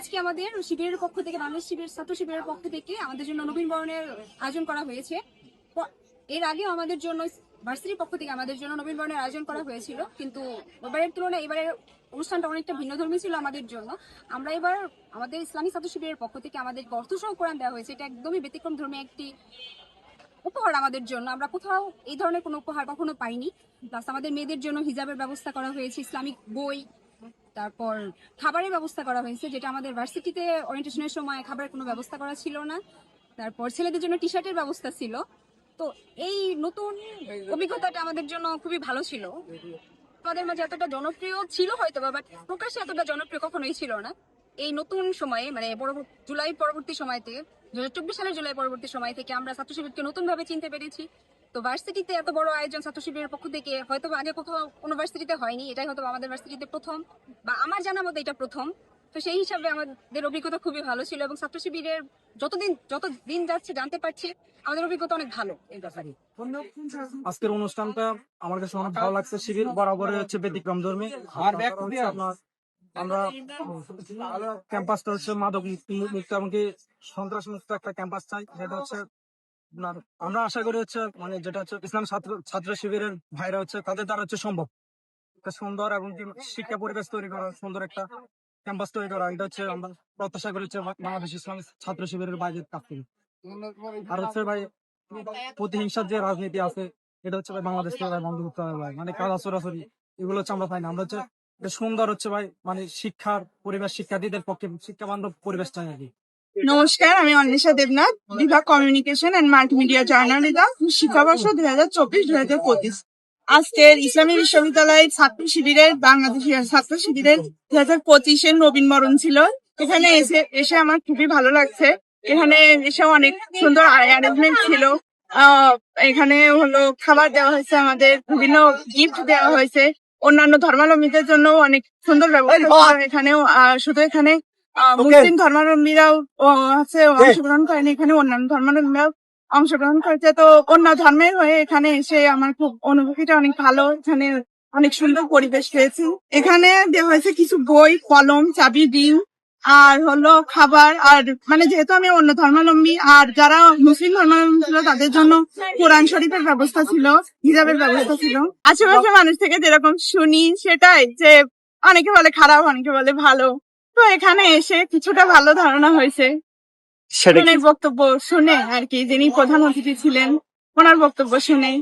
আজকে আমাদের শিবিরের পক্ষ থেকে, বাংলাদেশ শিবির, ছাত্র শিবিরের পক্ষ থেকে আমাদের জন্য নবীন বরণের আয়োজন করা হয়েছে। এর আগেও আমাদের জন্য ভার্সিটির পক্ষ থেকে আমাদের জন্য নবীন বরণের আয়োজন করা হয়েছিল, কিন্তু এবারের তুলনায় এবারের অনুষ্ঠানটা অনেকটা ভিন্ন ভিন্নধর্মী ছিল আমাদের জন্য। আমরা এবার আমাদের ইসলামী ছাত্র শিবিরের পক্ষ থেকে আমাদের অর্থসহ কোরআন দেওয়া হয়েছে। এটা একদমই ব্যতিক্রম ধর্মী একটি উপহার আমাদের জন্য। আমরা কোথাও এই ধরনের কোনো উপহার কখনো পাইনি। প্লাস আমাদের মেয়েদের জন্য হিজাবের ব্যবস্থা করা হয়েছে, ইসলামিক বই তারপর খাবারের ব্যবস্থা করা হয়েছে, যেটা আমাদের ভার্সিটিতে ওরিয়েন্টেশনের সময় খাবারের কোনো ব্যবস্থা করা ছিল না। তারপর ছেলেদের জন্য টি শার্টের ব্যবস্থা ছিল। তো এই নতুন অভিজ্ঞতাটা আমাদের জন্য খুবই ভালো ছিল। আমাদের মাঝে এতটা জনপ্রিয় ছিল হয়তো বা বাট প্রকাশ্যে এতটা জনপ্রিয় কখনোই ছিল না। এই নতুন সময়ে মানে জুলাই পরবর্তী সময় থেকে দু হাজার চব্বিশ সালের জুলাই পরবর্তী সময় থেকে আমরা ছাত্র শিবিরকে নতুন ভাবে চিনতে পেরেছি। তো ভার্সিটিতে এত বড় আয়োজন ছাত্র শিবিরের পক্ষ থেকে হয়তো আগে কোথাও কোনো ভার্সিটিতে হয়নি এটাই হয়তো আমাদের ভার্সিটিতে প্রথম বা আমার জানা মতো এটা প্রথম। তো সেই হিসাবে আমাদের অভিজ্ঞতা খুবই ভালো ছিল এবং ছাত্র শিবিরের যতদিন যত দিন যাচ্ছে জানতে পারছি আমাদের অভিজ্ঞতা অনেক ভালো এই ব্যাপারে। আজকের অনুষ্ঠানটা আমার কাছে অনেক ভালো লাগছে শিবির বরাবরই হচ্ছে ব্যতিক্রম ধর্মী। আর আপনার আমরা ক্যাম্পাসটা হচ্ছে মাদক মুক্তি মুক্ত এমনকি সন্ত্রাস মুক্ত একটা ক্যাম্পাস চাই যেটা হচ্ছে আপনার, আমরা আশা করি হচ্ছে মানে যেটা হচ্ছে ইসলাম ছাত্র ছাত্র শিবিরের ভাইরা হচ্ছে, তাদের দ্বারা হচ্ছে সম্ভব। একটা সুন্দর এবং শিক্ষা পরিবেশ তৈরি করা, সুন্দর একটা ক্যাম্পাস তৈরি করা, এটা হচ্ছে আমরা প্রত্যাশা করি হচ্ছে বাংলাদেশ ইসলামী ছাত্র শিবিরের বাইরের কাছ থেকে। আর হচ্ছে ভাই, প্রতিহিংসার যে রাজনীতি আছে, এটা হচ্ছে ভাই বাংলাদেশ বন্ধ করতে হবে ভাই মানে কাদা চোরাচুরি, এগুলো হচ্ছে আমরা পাই না। আমরা হচ্ছে সুন্দর হচ্ছে ভাই মানে শিক্ষার পরিবেশ, শিক্ষার্থীদের পক্ষে শিক্ষা বান্ধব পরিবেশ চাই আর কি। নমস্কার আমি অন্বেষা দেবনাথ বিভাগ কমিউনিকেশন এন্ড মাল্টিমিডিয়া জার্নালিজম শিক্ষাবর্ষ দুই হাজার চব্বিশ দুই হাজার পঁচিশ। আজকের ইসলামী বিশ্ববিদ্যালয়ের ছাত্র শিবিরের বাংলাদেশের ছাত্র শিবিরের দুই হাজার পঁচিশের নবীন বরণ ছিল। এখানে এসে এসে আমার খুবই ভালো লাগছে। এখানে এসে অনেক সুন্দর অ্যারেঞ্জমেন্ট ছিল। আহ, এখানে হলো খাবার দেওয়া হয়েছে আমাদের বিভিন্ন গিফট দেওয়া হয়েছে। অন্যান্য ধর্মাবলম্বীদের জন্য অনেক সুন্দর ব্যবস্থা এখানেও শুধু এখানে মুসলিম ধর্মাবলম্বীরাও ও আছে অংশগ্রহণ করেন এখানে অন্যান্য ধর্মাবলম্বীরাও অংশগ্রহণ করেছে। তো অন্য ধর্মের হয়ে এখানে এসে আমার খুব অনুভূতিটা অনেক ভালো। এখানে অনেক সুন্দর পরিবেশ পেয়েছি। এখানে দেওয়া হয়েছে কিছু বই কলম চাবি ডিম আর হলো খাবার। আর মানে যেহেতু আমি অন্য ধর্মাবলম্বী আর যারা মুসলিম ধর্মাবলম্বী ছিল তাদের জন্য কোরআন শরীফের ব্যবস্থা ছিল হিজাবের ব্যবস্থা ছিল। আশেপাশে মানুষ থেকে যেরকম শুনি সেটাই যে অনেকে বলে খারাপ অনেকে বলে ভালো। তো এখানে এসে কিছুটা ভালো ধারণা হয়েছে। সেটা বক্তব্য শুনে আর কি যিনি প্রধান অতিথি ছিলেন ওনার বক্তব্য শুনে।